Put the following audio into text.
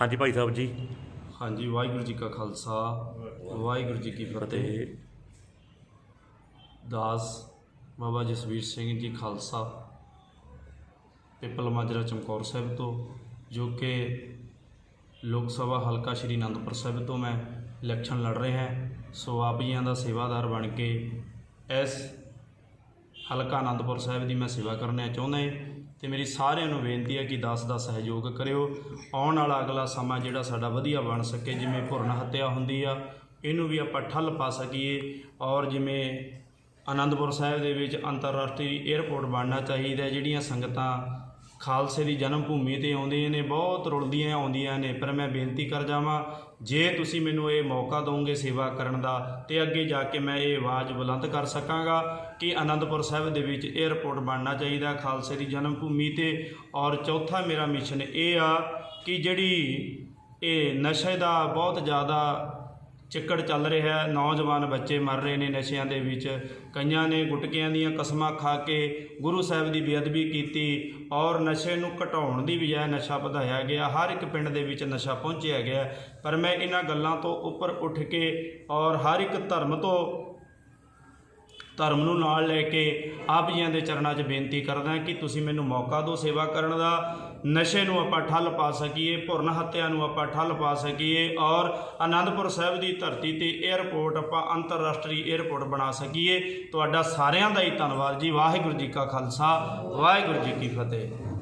ਹਾਂਜੀ ਭਾਈ ਸਾਹਿਬ ਜੀ। ਹਾਂਜੀ ਵਾਹਿਗੁਰੂ ਜੀ ਕਾ ਖਾਲਸਾ ਵਾਹਿਗੁਰੂ ਜੀ ਕੀ ਫਤਿਹ। ਦਾਸ ਬਾਬਾ ਜਸਵੀਰ ਸਿੰਘ ਜੀ ਖਾਲਸਾ ਪਿੱਪਲ ਮਾਜਰਾ ਚਮਕੌਰ ਸਾਹਿਬ ਤੋਂ ਜੋ ਕਿ ਲੋਕ ਸਭਾ ਹਲਕਾ ਸ਼੍ਰੀ ਅਨੰਦਪੁਰ ਸਾਹਿਬ ਤੋਂ ਮੈਂ ਇਲੈਕਸ਼ਨ ਲੜ ਰਿਹਾ ਹਾਂ ਸੋ ਆਪ ਜੀਆਂ ਦਾ ਸੇਵਾਦਾਰ ਬਣ ਕੇ ਇਸ ਹਲਕਾ ਆਨੰਦਪੁਰ ਸਾਹਿਬ ਦੀ ਮੈਂ ਸੇਵਾ ਕਰਨਾ ਚਾਹੁੰਦਾ ਹਾਂ। ਤੇ ਮੇਰੀ ਸਾਰਿਆਂ ਨੂੰ ਬੇਨਤੀ ਹੈ ਕਿ ਦਾਸ ਦਾ ਸਹਿਯੋਗ ਕਰਿਓ। ਆਉਣ ਵਾਲਾ ਅਗਲਾ ਸਮਾਂ ਜਿਹੜਾ ਸਾਡਾ ਵਧੀਆ ਬਣ ਸਕੇ, ਜਿਵੇਂ ਭੁਰਨ ਹੱਤਿਆ ਹੁੰਦੀ ਆ, ਇਹਨੂੰ ਵੀ ਆਪਾਂ ਠੱਲ ਪਾ ਸਕੀਏ। ਔਰ ਜਿਵੇਂ ਆਨੰਦਪੁਰ ਸਾਹਿਬ ਦੇ ਵਿੱਚ ਅੰਤਰਰਾਸ਼ਟਰੀ 에ਅਰਪੋਰਟ ਬਣਨਾ ਚਾਹੀਦਾ ਜਿਹੜੀਆਂ ਸੰਗਤਾਂ ਖਾਲਸੇ ਦੀ ਜਨਮ ਭੂਮੀ ਤੇ ਆਉਂਦੀਆਂ ਨੇ, ਬਹੁਤ ਰੁਲਦੀਆਂ ਆਉਂਦੀਆਂ ਨੇ, ਪਰ ਮੈਂ ਬੇਨਤੀ ਕਰ ਜਾਵਾਂ, ਜੇ ਤੁਸੀਂ ਮੈਨੂੰ ਇਹ ਮੌਕਾ ਦਿਓਗੇ ਸੇਵਾ ਕਰਨ ਦਾ, ਤੇ ਅੱਗੇ ਜਾ ਕੇ ਮੈਂ ਇਹ ਆਵਾਜ਼ ਬੁਲੰਦ ਕਰ ਸਕਾਂਗਾ ਕਿ ਆਨੰਦਪੁਰ ਸਾਹਿਬ ਦੇ ਵਿੱਚ 에ਅਰਪੋਰਟ ਬਣਨਾ ਚਾਹੀਦਾ, ਖਾਲਸੇ ਦੀ ਜਨਮ ਭੂਮੀ ਤੇ। ਔਰ ਚੌਥਾ ਮੇਰਾ ਮਿਸ਼ਨ ਇਹ ਆ ਕਿ ਜਿਹੜੀ ਇਹ ਨਸ਼ੇ ਦਾ ਬਹੁਤ ਜ਼ਿਆਦਾ ਚਿੱਕੜ ਚੱਲ ਰਿਹਾ ਹੈ, ਨੌਜਵਾਨ ਬੱਚੇ ਮਰ ਰਹੇ ਨੇ ਨਸ਼ਿਆਂ ਦੇ ਵਿੱਚ। ਕਈਆਂ ਨੇ ਗੁਟਕਿਆਂ ਦੀਆਂ ਕਸਮਾਂ ਖਾ ਕੇ ਗੁਰੂ ਸਾਹਿਬ ਦੀ ਬੇਅਦਬੀ ਕੀਤੀ ਔਰ ਨਸ਼ੇ ਨੂੰ ਘਟਾਉਣ ਦੀ ਬਜਾਏ ਨਸ਼ਾ ਵਧਾਇਆ ਗਿਆ। ਹਰ ਇੱਕ ਪਿੰਡ ਦੇ ਵਿੱਚ ਨਸ਼ਾ ਪਹੁੰਚਿਆ ਗਿਆ। ਪਰ ਮੈਂ ਇਹਨਾਂ ਗੱਲਾਂ ਤੋਂ ਉੱਪਰ ਉੱਠ ਕੇ ਔਰ ਹਰ ਇੱਕ ਧਰਮ ਤੋਂ ਧਰਮ ਨੂੰ ਨਾਲ ਲੈ ਕੇ ਆਪ ਜੀਆਂ ਦੇ ਚਰਨਾਂ 'ਚ ਬੇਨਤੀ ਕਰਦਾ ਕਿ ਤੁਸੀਂ ਮੈਨੂੰ ਮੌਕਾ ਦਿਓ ਸੇਵਾ ਕਰਨ ਦਾ। ਨਸ਼ੇ ਨੂੰ ਆਪਾਂ ਠੱਲ ਪਾ ਸਕੀਏ, ਭੁਰਨ ਹੱਤਿਆ ਨੂੰ ਆਪਾਂ ਠੱਲ ਪਾ ਸਕੀਏ ਔਰ ਆਨੰਦਪੁਰ ਸਾਹਿਬ ਦੀ ਧਰਤੀ ਤੇ 에ਅਰਪੋਰਟ ਆਪਾਂ ਅੰਤਰਰਾਸ਼ਟਰੀ 에ਅਰਪੋਰਟ ਬਣਾ ਸਕੀਏ। ਤੁਹਾਡਾ ਸਾਰਿਆਂ ਦਾ ਹੀ ਧੰਨਵਾਦ ਜੀ। ਵਾਹਿਗੁਰੂ ਜੀ ਕਾ ਖਾਲਸਾ, ਵਾਹਿਗੁਰੂ ਜੀ ਕੀ ਫਤਿਹ।